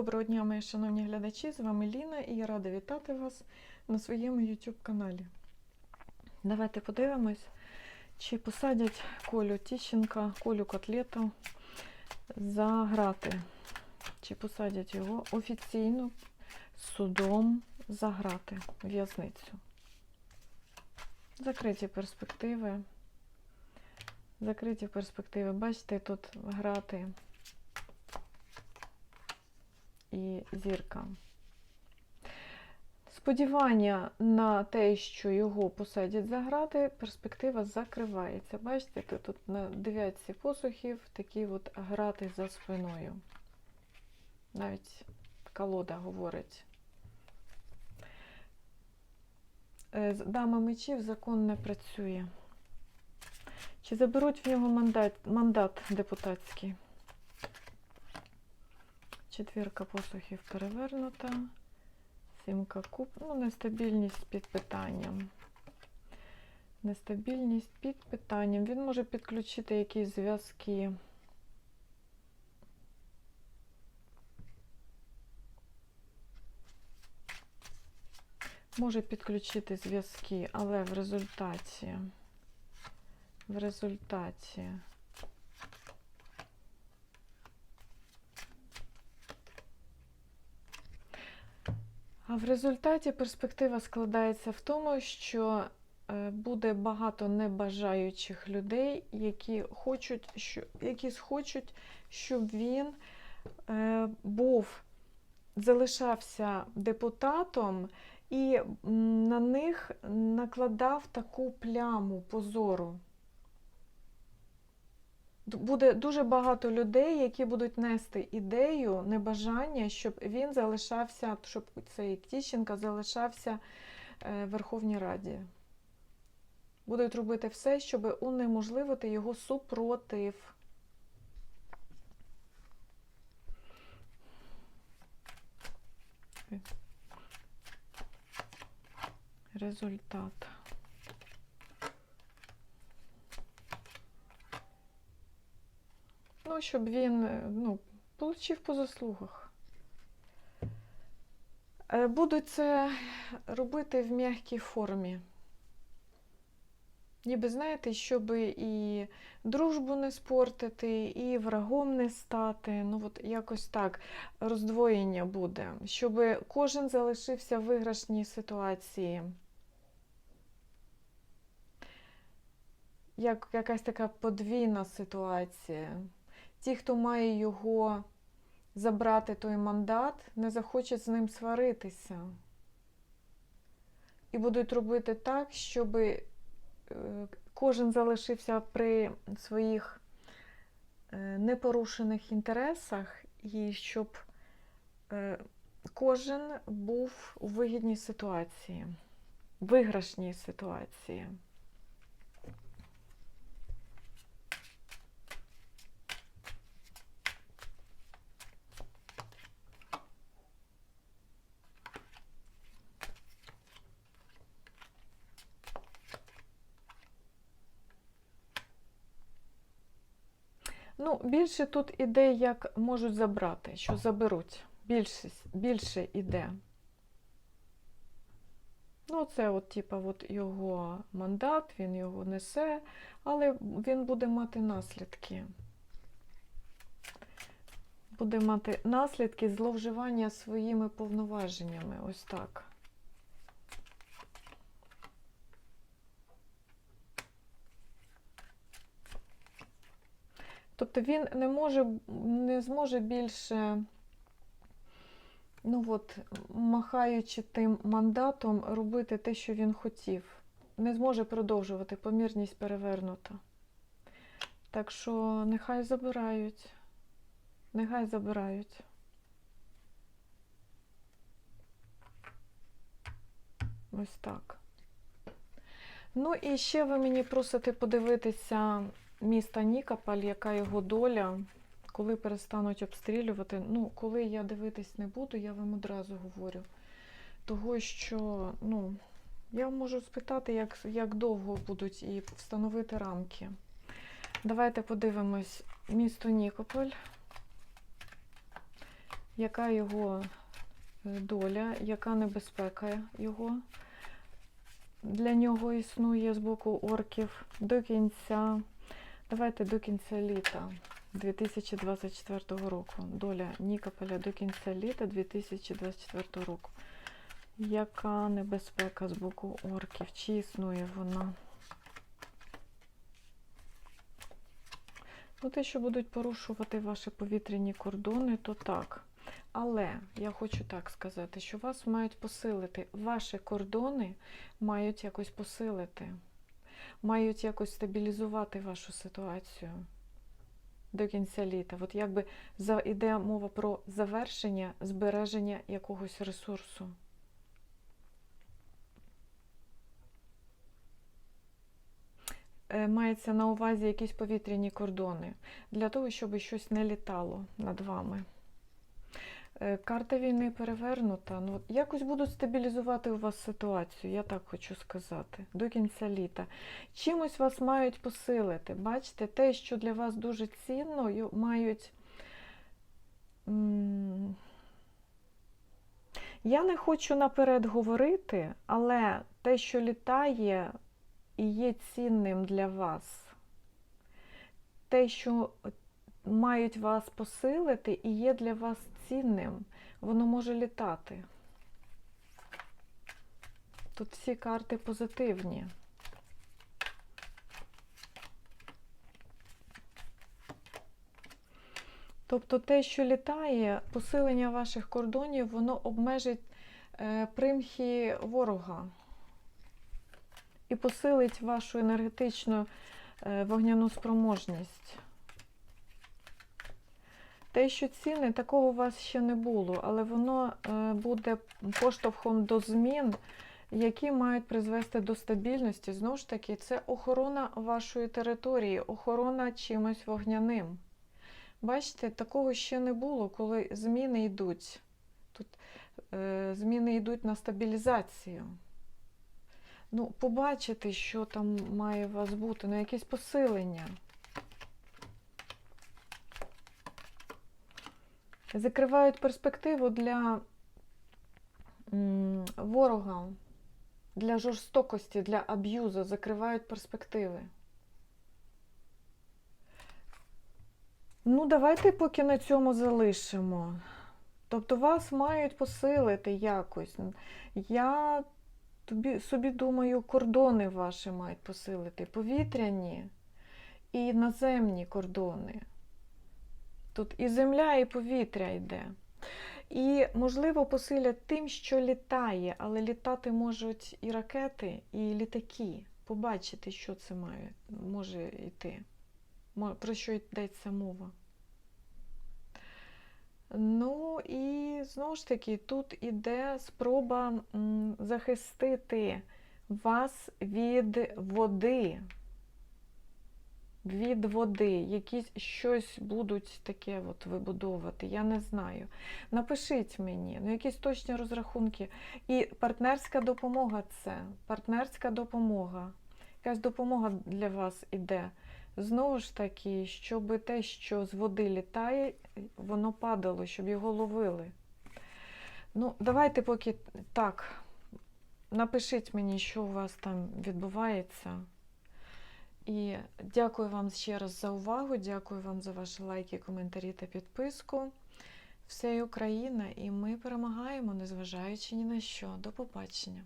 Доброго дня, мої шановні глядачі! З вами Ліна і я рада вітати вас на своєму YouTube каналі. Давайте подивимось, чи посадять Колю Тіщенка, Колю Котлету за грати. Чи посадять його офіційно судом за грати в'язницю. Закриті перспективи. Закриті перспективи. Бачите, тут грати і зірка. Сподівання на те, що його посадять за грати, перспектива закривається. Бачите, тут, тут на дев'ятці посухів такі от грати за спиною. Навіть колода говорить. Е, З дама мечів закон не працює. Чи заберуть в нього мандат, мандат депутатський? Четвірка посухів перевернута. Сімка куб. Ну, нестабільність під питанням. Нестабільність під питанням. Він може підключити якісь зв'язки. Може підключити зв'язки, але в результаті. В результаті. А в результаті перспектива складається в тому, що е, буде багато небажаючих людей, які хочуть, що, які схочуть, щоб він е, був, залишався депутатом і на них накладав таку пляму позору. Буде дуже багато людей, які будуть нести ідею, небажання, щоб він залишався, щоб цей Тіщенка залишався е, в Верховній Раді. Будуть робити все, щоб унеможливити його супротив. Результат. Щоб він е, ну, получив по заслугах. Е, Будуть це робити в м'якій формі. Ніби, знаєте, щоб і дружбу не спортити, і врагом не стати. Ну, от якось так роздвоєння буде, щоб кожен залишився в виграшній ситуації. Як якась така подвійна ситуація. Ті, хто має його забрати той мандат, не захочуть з ним сваритися. І будуть робити так, щоб е, кожен залишився при своїх е, непорушених інтересах, і щоб е, кожен був у вигідній ситуації, виграшній ситуації. Ну, більше тут іде, як можуть забрати, що заберуть. Більшість, більше іде. Ну, це от, типа, от його мандат, він його несе, але він буде мати наслідки. Буде мати наслідки зловживання своїми повноваженнями. Ось так. Тобто він не може, не зможе більше, ну от, махаючи тим мандатом, робити те, що він хотів. Не зможе продовжувати, помірність перевернута. Так що нехай забирають. Нехай забирають. Ось так. Ну і ще ви мені просите подивитися міста Нікополь, яка його доля, коли перестануть обстрілювати. Ну, коли я дивитись не буду, я вам одразу говорю. Того, що, ну, я можу спитати, як, як довго будуть і встановити рамки. Давайте подивимось місто Нікополь. яка його е, доля, яка небезпека його для нього існує з боку орків до кінця. Давайте до кінця літа 2024 року. Доля Нікополя до кінця літа 2024 року. Яка небезпека з боку орків? Чи існує вона? Ну, те, що будуть порушувати ваші повітряні кордони, то так. Але я хочу так сказати, що вас мають посилити. Ваші кордони мають якось посилити, мають якось стабілізувати вашу ситуацію до кінця літа. От якби за- іде мова про завершення, збереження якогось ресурсу. Е, Мається на увазі якісь повітряні кордони для того, щоб щось не літало над вами. Е, Карта війни перевернута. Ну, якось будуть стабілізувати у вас ситуацію, я так хочу сказати, до кінця літа. Чимось вас мають посилити. Бачите, те, що для вас дуже цінно, мають. Я не хочу наперед говорити, але те, що літає і є цінним для вас, те, що мають вас посилити і є для вас цінним, воно може літати. Тут всі карти позитивні. Тобто те, що літає, посилення ваших кордонів, воно обмежить е, примхи ворога і посилить вашу енергетичну е, вогняну спроможність. Те, що цінне, такого у вас ще не було, але воно е, буде поштовхом до змін, які мають призвести до стабільності. Знову ж таки, це охорона вашої території, охорона чимось вогняним. Бачите, такого ще не було, коли зміни йдуть. Тут е, зміни йдуть на стабілізацію. Ну, побачити, що там має у вас бути, ну, якесь посилення. Закривають перспективу для ворога, для жорстокості, для аб'юзу, закривають перспективи. Ну, давайте поки на цьому залишимо. Тобто вас мають посилити якось. Я тобі, собі думаю, кордони ваші мають посилити. Повітряні і наземні кордони. Тут і земля, і повітря йде. І, можливо, посилять тим, що літає, але літати можуть і ракети, і літаки. Побачити, що це має, може йти. Про що йдеться мова. Ну і знову ж таки, тут іде спроба захистити вас від води. Від води, якісь щось будуть таке от вибудовувати, я не знаю. Напишіть мені, ну якісь точні розрахунки. І партнерська допомога це партнерська допомога. Якась допомога для вас іде. Знову ж таки, щоб те, що з води літає, воно падало, щоб його ловили. Ну, давайте поки так. Напишіть мені, що у вас там відбувається. І дякую вам ще раз за увагу. Дякую вам за ваші лайки, коментарі та підписку. Все Україна, і ми перемагаємо, незважаючи ні на що. До побачення!